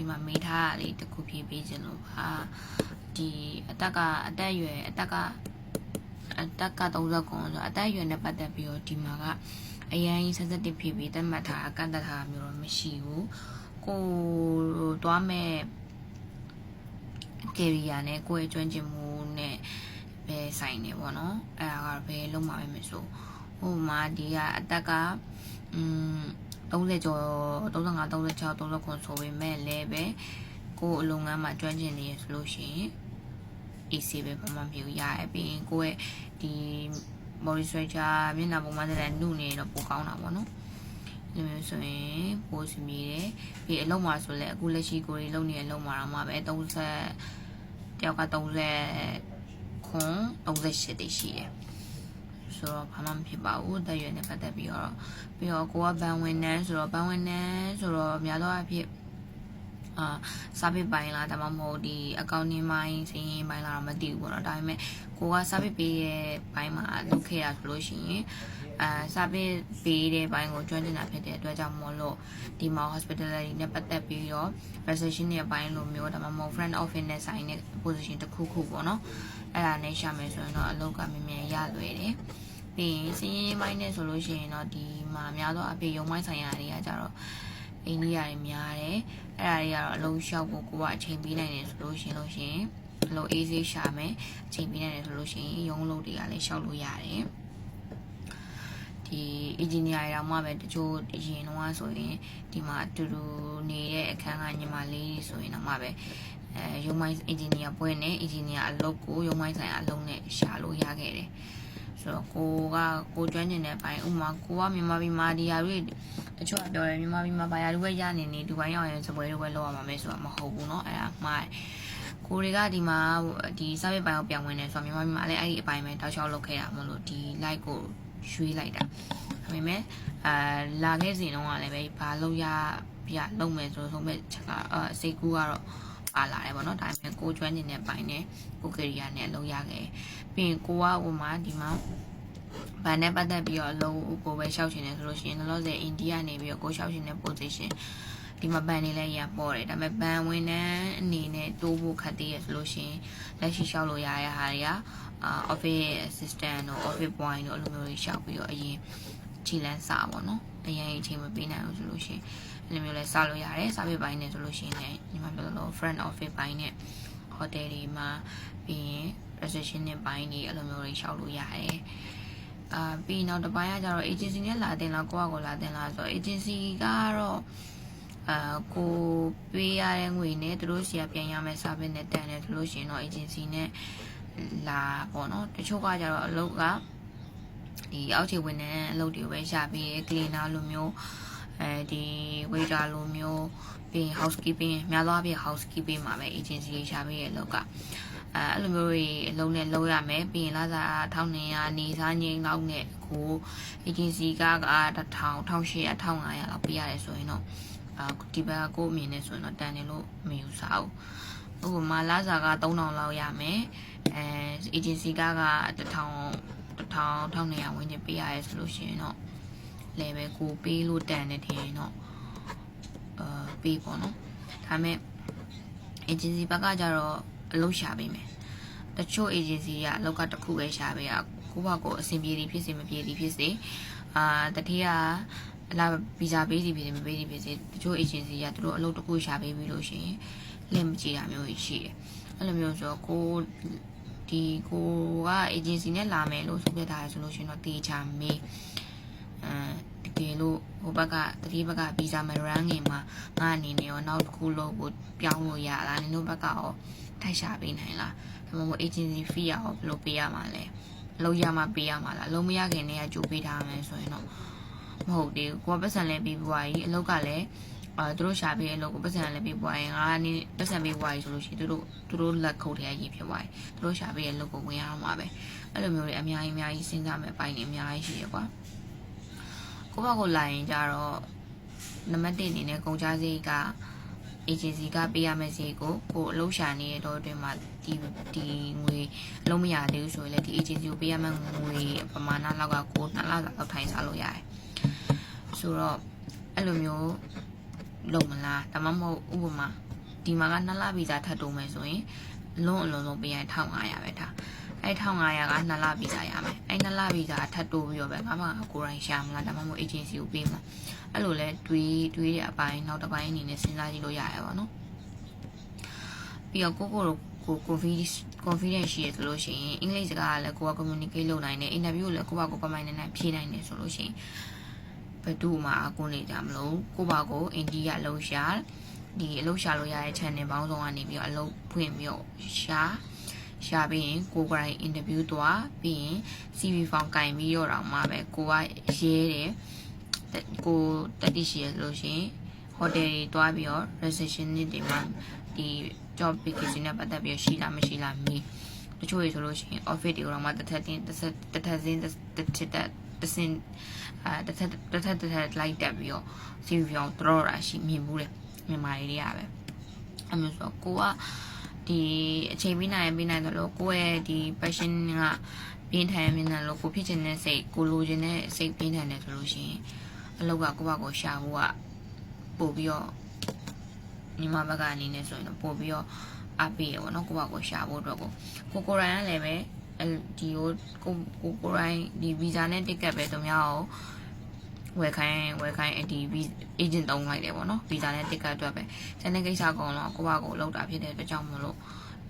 ဒီမှာမေးထားတာလေးတစ်ခုဖြေပေးခြင်းလို့ပါဒီအတက်ကအတက်အရွယ်အတက်ကအတက်က30ခွန်ဆိုအတက်အရွယ်နဲ့ပတ်သက်ပြီးတော့ဒီမှာကအရန်ကြီး sensitive ဖြစ်ပြီးတတ်မှတ်ထားအကန့်အသတ်ထားမျိုးတော့မရှိဘူးကိုသွားမဲ့ career နဲ့ကိုယ့်ရဲ့ကျွမ်းကျင်မှုနဲ့ပဲဆိုင်နေပေါ့နော်အဲ့ဒါကဘယ်လုံးမှာပဲမဆိုဟိုမှာဒီကအတက်ကอืม 30ကျော်35 36 39ခွန်ဆိုပေမဲ့လည်းပဲကိုယ်အလုပ်ငန်းမှာကျွမ်းကျင်နေရဆိုလို့ရှိရင် AC ပဲပုံမှန်မျိုးရရပြီးရင်ကိုယ့်ရဲ့ဒီ body structure မျက်နှာပုံမှန်တဲ့နုနေတော့ပိုကောင်းတာပေါ့နော်ဒီမျိုးဆိုရင်ပိုစမြည်တယ်ပြီးအလုံးမှာဆိုလဲအခုလက်ရှိကိုယ်ကြီးလုံးနေတဲ့အလုံးမှာတော့မှပဲ30တယောက်က30ခွန်38တိရှိတယ် ဆိုတော့ဘာမှမဖြစ်ပါဘူးတက်ရွယ်နဲ့ပတ်သက်ပြီးတော့ပြီးတော့ကိုကဘန်ဝင်နန်းဆိုတော့ဘန်ဝင်နန်းဆိုတော့များသောအားဖြင့်အာစာပေပိုင်းလားဒါမှမဟုတ်ဒီအကောင့်နင်းပိုင်းစရင်းပိုင်းလားတော့မသိဘူးပေါ့နော်ဒါပေမဲ့ကိုကစာပေပေးရဲ့ဘိုင်းမှာလုပ်ခဲ့ရဆိုလို့ရှိရင်အာစာပေပေးတဲ့ဘိုင်းကိုကျွမ်းကျင်တာဖြစ်တဲ့အတွက်ကြောင့်မို့လို့ဒီမှာ hospitality နဲ့ပတ်သက်ပြီးတော့ reception ရဲ့ဘိုင်းလိုမျိုးဒါမှမဟုတ် front office နဲ့ဆိုင်တဲ့ position တစ်ခုခုပေါ့နော်အဲ့ဒါနဲ့ရှာမယ်ဆိုရင်တော့အလုပ်ကမြန်မြန်ရလွယ်တယ် ပြီးရင်စရင်းပိုင်းနဲ့ဆိုလို့ရှိရင်တော့ဒီမှာများသောအဖြစ်ရုံပိုင်းဆိုင်ရာတွေကကြတော့အိန္ဒိယတွေများတယ်အဲ့ဒါတွေကတော့အလုံးလျှောက်ဖို့ကိုကအချိန်ပေးနိုင်တယ်ဆိုလို့ရှိရင်လို့ရှိရင်အလုံးအေးဆေးရှာမယ်အချိန်ပေးနိုင်တယ်ဆိုလို့ရှိရင်ရုံးလုံးတွေကလည်းလျှောက်လို့ရတယ်ဒီ engineer တွေတော့မှပဲတချို့အရင်တော့ဆိုရင်ဒီမှာအတူတူနေတဲ့အခန်းကညီမလေးတွေဆိုရင်တော့မှပဲအဲရုံမိုင်း engineer ပွဲနဲ့ engineer အလုပ်ကိုရုံမိုင်းဆိုင်အလုပ်နဲ့ရှာလို့ရခဲ့တယ် ဆိုတော့ကိုကကိုကျွမ်းကျင်တဲ့ဘိုင်းဥမာကိုကမြန်မာပြည်မှာဒီဟာတွေတချို့ကပြောတယ်မြန်မာပြည်မှာဘာယာတွေပဲရနေနေဒီဘိုင်းရောက်ရင်စပွဲတွေပဲလောက်ရမှာမဲဆိုတော့မဟုတ်ဘူးเนาะအဲ့ဒါမှားကိုတွေကဒီမှာဒီ service ဘိုင်းကိုပြောင်းဝင်နေဆိုတော့မြန်မာပြည်မှာလည်းအဲ့ဒီအပိုင်းပဲတောက်လျှောက်လုပ်ခဲ့တာမလို့ဒီ like ကိုရွှေ့လိုက်တာဒါပေမဲ့အာလာခဲ့စဉ်တော့ကလည်းပဲဘာလုပ်ရပြလုပ်မယ်ဆိုဆုံးမဲ့ချက်ကအာစိတ်ကူးကတော့ ပါလာတယ်ပေါ့နော်ဒါပေမဲ့ကိုကျွမ်းကျင်တဲ့ဘိုင်းနဲ့ကိုကရိယာနဲ့လုပ်ရခဲ့ပြီးရင်ကိုကဟိုမှာဒီမှာဗန်နဲ့ပတ်သက်ပြီးတော့အလုံးကိုပဲရှောက်ရှင်နေဆိုလို့ရှိရင်လောလောဆယ်အိန္ဒိယနေပြီးတော့ကိုရှောက်ရှင်တဲ့ position ဒီမှာဘန်နေလဲရပေါ်တယ်ဒါပေမဲ့ဘန်ဝင်နှန်းအနေနဲ့တိုးဖို့ခက်သေးရဆိုလို့ရှိရင်လက်ရှိရှောက်လို့ရရဟာတွေကအာ office assistant တို့ office boy တို့အဲ့လိုမျိုးတွေရှောက်ပြီးတော့အရင်ခြေလန်းစာပေါ့နော်အရင်အချိန်မပေးနိုင်ဘူးဆိုလို့ရှိရင် အဲ့လိုမျိုးလဲစလို့ရတယ်စာပေပိုင်းနဲ့ဆိုလို့ရှိရင်လည်းညီမပြောလို့ friend office ပိုင်းနဲ့ hotel တွေမှာပြီးရင် reception နဲ့ပိုင်းတွေအဲ့လိုမျိုးတွေရှောက်လို့ရတယ်အာပြီးနောက်တစ်ပိုင်းကကျတော့ agency နဲ့လာတင်လားကိုကကိုလာတင်လားဆိုတော့ agency ကတော့အာကိုပေးရတဲ့ငွေနဲ့သူတို့စီကပြန်ရမယ် service နဲ့တန်တယ်ဆိုလို့ရှိရင်တော့ agency နဲ့လာပေါ့နော်တချို့ကကျတော့အလုပ်ကဒီအောက်ခြေဝင်တဲ့အလုပ်တွေကိုပဲရှာပြီး cleaner လိုမျိုး အဲဒီ waiter လိုမျိုးပြီး housekeeping များသောအားဖြင့် housekeeping မှာပဲ agency တွေရှာပြီးရဲ့အလုပ်ကအဲအဲ့လိုမျိုးတွေအလုံးနဲ့လုံးရမယ်ပြီးရင်လာစား1200နေစားငိမ့်လောက်နဲ့ကို agency ကက1000 1800 1500လောက်ပေးရတယ်ဆိုရင်တော့အာဒီဘက်ကကိုအမြင်နဲ့ဆိုရင်တော့တန်တယ်လို့မယူဆဘူးဥပမာလာစားက3000လောက်ရမယ်အဲ agency ကက1000 1000 1200ဝန်းကျင်ပေးရတယ်ဆိုလို့ရှိရင်တော့ လေပဲကိုပေးလို့တန်တယ်ထင်ရင်တော့အာပေးပေါ့နော်ဒါပေမဲ့ agency ဘက်ကကြတော့အလုပ်ရှာပေးမယ်တချို့ agency ကအလုပ်ကတစ်ခုပဲရှာပေးရကိုယ့်ဘာကိုအဆင်ပြေသည်ဖြစ်စေမပြေသည်ဖြစ်စေအာတတိယလာဗီဇာပေးစီဖြစ်စေမပေးစီဖြစ်စေတချို့ agency ကသူတို့အလုပ်တစ်ခုရှာပေးပြီးလို့ရှိရင်လက်မကြည့်တာမျိုးရှိတယ်အဲ့လိုမျိုးဆိုတော့ကိုဒီကိုက agency နဲ့လာမယ်လို့ဆိုပြထားရဆိုလို့ရှိရင်တော့တေချာမေးအဲ တကယ်လို့ဟိုဘက်ကတတိဘက်ကဗီဇာမရန်ငင်မှာငါအနေနဲ့ရောနောက်တစ်ခုလို့ကိုပြောင်းလို့ရလားနင်တို့ဘက်ကရောထိုက်ရှာပေးနိုင်လားဒါမှမဟုတ် agency fee ရောဘယ်လိုပေးရမှာလဲအလုံးရမှပေးရမှာလားအလုံးမရခင်တည်းကကြိုပေးထားမယ်ဆိုရင်တော့မဟုတ်သေးဘူးကိုကပတ်စံလဲပြီးပွားကြီးအလုပ်ကလည်းအာသူတို့ရှာပေးအလုပ်ကိုပတ်စံလည်းပြီးပွားရင်ငါနေပတ်စံပြီးပွားကြီးဆိုလို့ရှိရင်သူတို့သူတို့လက်ခုပ်ထဲရေးဖြစ်ပွားရင်သူတို့ရှာပေးရဲ့အလုပ်ကိုဝင်ရအောင်ပါပဲအဲ့လိုမျိုးတွေအများကြီးအများကြီးစဉ်းစားမယ်အပိုင်းတွေအများကြီးရှိရကွာ ကိုဘကိုလာရင်ကြတော့နံပါတ်1အနေနဲ့ကုန်ကြစည်က agency ကပေးရမယ့်ဈေးကိုကိုအလုပ်ရှာနေတဲ့တော့အတွင်းမှာဒီဒီငွေအလုံးမရသေးဘူးဆိုရင်လည်းဒီ agency ကိုပေးရမယ့်ငွေပမာဏလောက်ကကို2လလောက်ထိုင်စားလို့ရတယ်ဆိုတော့အဲ့လိုမျိုးလုံမလားဒါမှမဟုတ်ဥပမာဒီမှာက2လဗီဇာထပ်တိုးမယ်ဆိုရင်အလုံးအလုံးလုံးပေးရင်1500ပဲဒါ အဲ့1500က2လဗီဇာရမယ်အဲ့2လဗီဇာထပ်တိုးပြီးတော့ပဲငါမှကိုယ်တိုင်ရှာမလားဒါမှမဟုတ် agency ကိုပေးမလားအဲ့လိုလဲတွေးတွေးတဲ့အပိုင်းနောက်တစ်ပိုင်းအနေနဲ့စဉ်းစားကြည့်လို့ရရပါတော့ပြီးတော့ကိုကိုတို့ကို confidence confidence ရှိရဆိုလို့ရှိရင်အင်္ဂလိပ်စကားကလည်းကိုက communicate လုပ်နိုင်တယ် interview ကိုလည်းကိုကကိုပမိုင်းနေနိုင်ဖြေနိုင်တယ်ဆိုလို့ရှိရင်ဘယ်သူမှအကူနေကြမလို့ကိုပါကိုအိန္ဒိယလှုပ်ရှားဒီအလုပ်ရှာလို့ရတဲ့ channel ပေါင်းစုံကနေပြီးတော့အလုပ်ဖွင့်ပြီးတော့ရှာ ရှာပြီးရင်ကိုကိုယ်တိုင် interview သွားပြီးရင် CV form ကင်ပြီးတော့တော့မှပဲကိုကရေးတယ်ကိုတက်တိရှိရဆိုလို့ရှိရင် hotel တွေတွားပြီးတော့ reception တွေမှာဒီ job vacancy နဲ့ပတ်သက်ပြီးရှိလားမရှိလားမေးတချို့တွေဆိုလို့ရှိရင် office တွေကတော့မှတစ်ထပ်တင်းတစ်ဆက်တစ်ထပ်စင်းတစ်ထပ်တစ်စင်းအာတစ်ထပ်တစ်ထပ်တစ်ထပ်လိုက်တက်ပြီးတော့ CV ပြောင်းတော်တာရှိမြင်ဘူးလေမြန်မာတွေတွေကပဲအမျိုးဆိုကိုက ဒီအချိန်ပြီးနိုင်ပြီးနိုင်တယ်လို့ကိုယ့်ရဲ့ဒီ passion ကပြင်းထန်မြင်တယ်လို့ကိုဖြစ်ချင်တဲ့စိတ်ကိုလိုချင်တဲ့စိတ်ပြင်းထန်တယ်ဆိုလို့ရှိရင်အလောက်ကကိုယ့်ဘက်ကိုရှာဖို့ကပို့ပြီးတော့ညီမဘက်ကအနေနဲ့ဆိုရင်တော့ပို့ပြီးတော့အပေးရပေါ့နော်ကိုယ့်ဘက်ကိုရှာဖို့အတွက်ကိုကိုကိုရိုင်းကလည်းပဲဒီကိုကိုကိုကိုရိုင်းဒီဗီဇာနဲ့တစ်ကတ်ပဲသူများကို ဝယ်ခိုင်းဝယ်ခိုင်းဒီ agent တုံးလိုက်တယ်ပေါ့နော်ဗီဇာနဲ့တစ်ကတ်အတွက်ပဲကျန်တဲ့ကိစ္စအကုန်လုံးကိုယ့်ဘက်ကိုလောက်တာဖြစ်တဲ့အတွက်ကြောင့်မလို့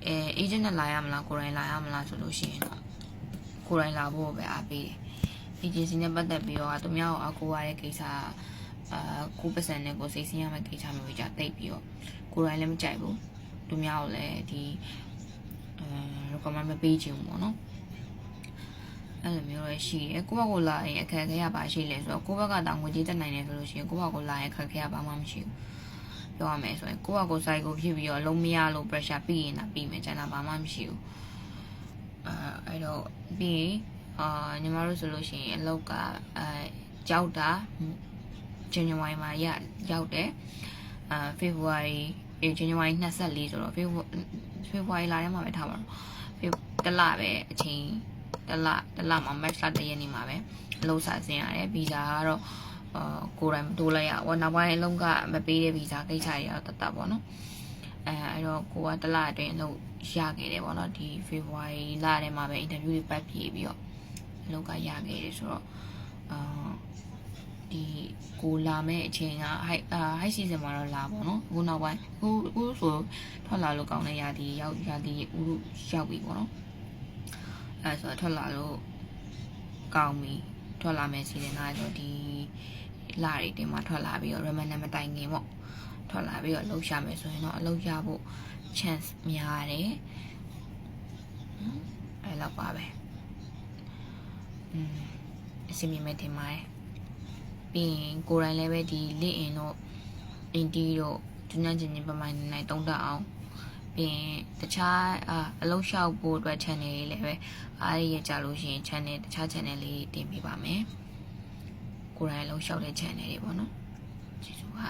အဲ agent နဲ့လာရမလားကိုရိုင်းလာရမလားဆိုလို့ရှိရင်တော့ကိုရိုင်းလာဖို့ပဲအားပေးတယ် agency နဲ့ပတ်သက်ပြီးတော့သူများကိုအကူရတဲ့ကိစ္စအာကိုပစံနဲ့ကိုစိတ်ဆင်းရမယ့်ကိစ္စမျိုးကြတိတ်ပြီးတော့ကိုရိုင်းလည်းမကြိုက်ဘူးသူများကိုလည်းဒီအဲ recommend မပေးချင်ဘူးပေါ့နော် အဲ့လိုမျိုးရရှိတယ်ကိုယ့်ဘက်ကလာရင်အခက်အခဲရပါရှိလဲဆိုတော့ကိုယ့်ဘက်ကတောင်ငွေကြေးတက်နိုင်တယ်ဆိုလို့ရှိရင်ကိုယ့်ဘက်ကလာရင်အခက်အခဲရပါမှမရှိဘူးပြောရမယ်ဆိုရင်ကိုယ့်ဘက်ကစိုက်ကိုဖြစ်ပြီးတော့လုံးမရလို့ pressure ပြီးရင်တော့ပြီးမယ်ကျန်တာဘာမှမရှိဘူးအဲအဲ့တော့ပြီးအာညီမတို့ဆိုလို့ရှိရင်အလောက်ကအဲကြောက်တာ January မှာရရောက်တယ်အာ February အဲ January 24ဆိုတော့ February လာထဲမှာပဲထားပါတော့တလပဲအချိန် တလတလမှာ March လတရက်နေ့မှာပဲအလုပ်စာဆင်းရတယ်ဗီဇာကတော့အာကိုယ်တိုင်တိုးလိုက်ရအောင်နောက်ပိုင်းအလုံးကမပေးတဲ့ဗီဇာကိစ္စတွေတော့တတ်တတ်ပေါ့နော်အဲအဲ့တော့ကိုကတလအတွင်းအလုပ်ရခဲ့တယ်ပေါ့နော်ဒီ February လထဲမှာပဲ interview တွေပတ်ပြေးပြီးတော့အလုပ်ကရခဲ့တယ်ဆိုတော့အာဒီကိုလာမဲ့အချိန်က high အာ high season မှာတော့လာပေါ့နော်အခုနောက်ပိုင်းအခုအခုဆိုထွက်လာလို့ကောင်းတဲ့ရာသီရောက်ရာသီဥရုရောက်ပြီပေါ့နော် အဲဆိုတော့ထွက်လာလို့ကောင်းပြီထွက်လာမယ်စီစဉ်တာဆိုဒီလာတွေတင်မှာထွက်လာပြီးတော့ remnant မတိုင်ခင်ပေါ့ထွက်လာပြီးတော့လှုပ်ရှားမယ်ဆိုရင်တော့အလုပ်ရဖို့ chance များတယ်အဲ့လောက်ပါပဲอืมအစီအမံတင်ပါတယ်ပြီးရင်ကိုယ်တိုင်လည်းပဲဒီ LinkedIn တို့ Indeed တို့ကျန်းကျန်းချင်းပမိုင်းနိုင်တုံးတက်အောင် ပြီးရင်တခြားအလုပ်လျှောက်ဖို့အတွက် channel လေးလည်းပဲအားရရကြလို့ရှိရင် channel တခြား channel လေးတင်ပေးပါမယ်ကိုယ်တိုင်အလုပ်လျှောက်တဲ့ channel တွေပေါ့နော်ကျေးဇူးပါ